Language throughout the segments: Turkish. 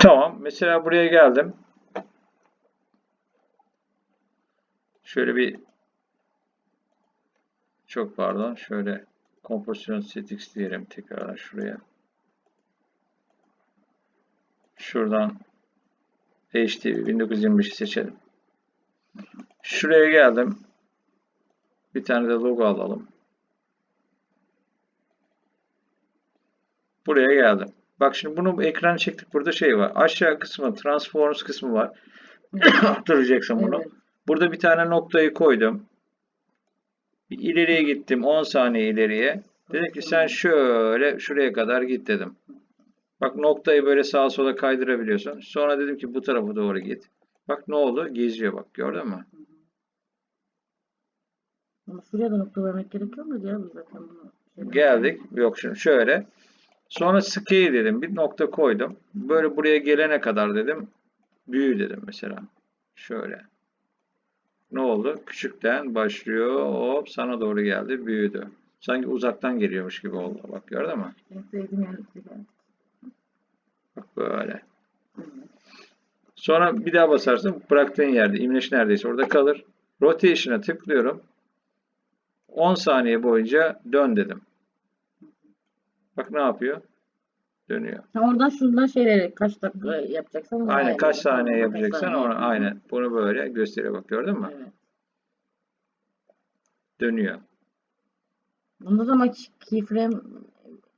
Tamam. Mesela buraya geldim. Şöyle bir çok pardon. Şöyle kompozisyon settings diyelim tekrar şuraya. Şuradan HTV 1925'i seçelim. Şuraya geldim. Bir tane de logo alalım. Buraya geldim. Bak şimdi bunu ekranı çektik. Burada şey var. Aşağı kısmı Transforms kısmı var. Hatırlayacaksın bunu. Evet. Burada bir tane noktayı koydum. Bir ileriye gittim 10 saniye ileriye. Dedim ki sen şöyle şuraya kadar git dedim. Bak noktayı böyle sağa sola kaydırabiliyorsun. Sonra dedim ki bu tarafa doğru git. Bak ne oldu? Geziyor bak gördün mü? Ama şuraya da nokta vermek gerekiyor mu ya biz zaten bunu? şeyden- Geldik. Yok şimdi şöyle. Sonra scale dedim. Bir nokta koydum. Böyle buraya gelene kadar dedim. Büyü dedim mesela. Şöyle. Ne oldu? Küçükten başlıyor. Hop sana doğru geldi. Büyüdü. Sanki uzaktan geliyormuş gibi oldu. Bak gördün mü? Bak böyle. Sonra bir daha basarsın. Bıraktığın yerde. imleç neredeyse orada kalır. Rotation'a tıklıyorum. 10 saniye boyunca dön dedim. Bak ne yapıyor? Dönüyor. Oradan şuradan şeyleri kaç dakika yapacaksan Aynen ayarla. kaç saniye yapacaksan onu aynen bunu böyle gösteriyor bak gördün mü? Evet. Dönüyor. Bunda da ama keyframe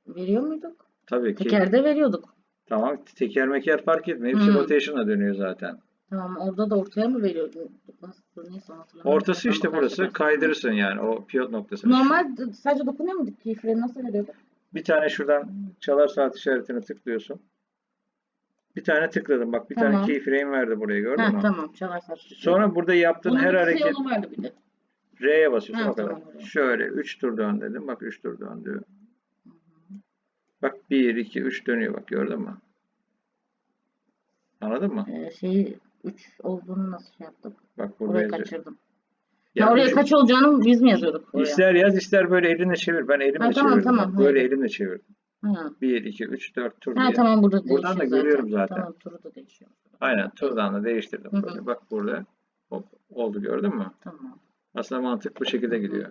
veriyor muyduk? Tabii ki. Tekerde veriyorduk. Tamam teker meker fark etmiyor. Hepsi Hı. rotation'a dönüyor zaten. Tamam orada da ortaya mı veriyorduk? Nasıl neyse. Ortası işte burası. Kaydırırsın yani o pivot noktasını. Normal sadece dokunuyor muyduk? Keyframe nasıl veriyorduk? Bir tane şuradan çalar saat işaretini tıklıyorsun. Bir tane tıkladım. Bak bir tane Tamam. keyframe verdi buraya gördün mü? tamam çalar saç. Sonra burada yaptığın Bunun her hareket yolu vardı bir de. R'ye basıyorsun Ha, o kadar. tamam. Şöyle 3 tur dön dedim. Bak 3 tur döndü. Bak 1 2 3 dönüyor bak gördün mü? Anladın mı? Ee, şeyi 3 olduğunu nasıl şey yaptık? Bak yazıyor. kaçırdım. Ya oraya kaç olacağını biz mi yazıyorduk oraya? İster yaz ister böyle elinle çevir. Ben elimle Ha, tamam, çevirdim. tamam, böyle elimle çevirdim. Ha. 1 2 3 4 tur ha diye. tamam burada Buradan da zaten. görüyorum zaten. Tamam turu da değişiyor. Aynen turdan da değiştirdim Hı hı. böyle. Bak burada hop, oldu gördün mü? Tamam. Aslında mantık bu şekilde gidiyor.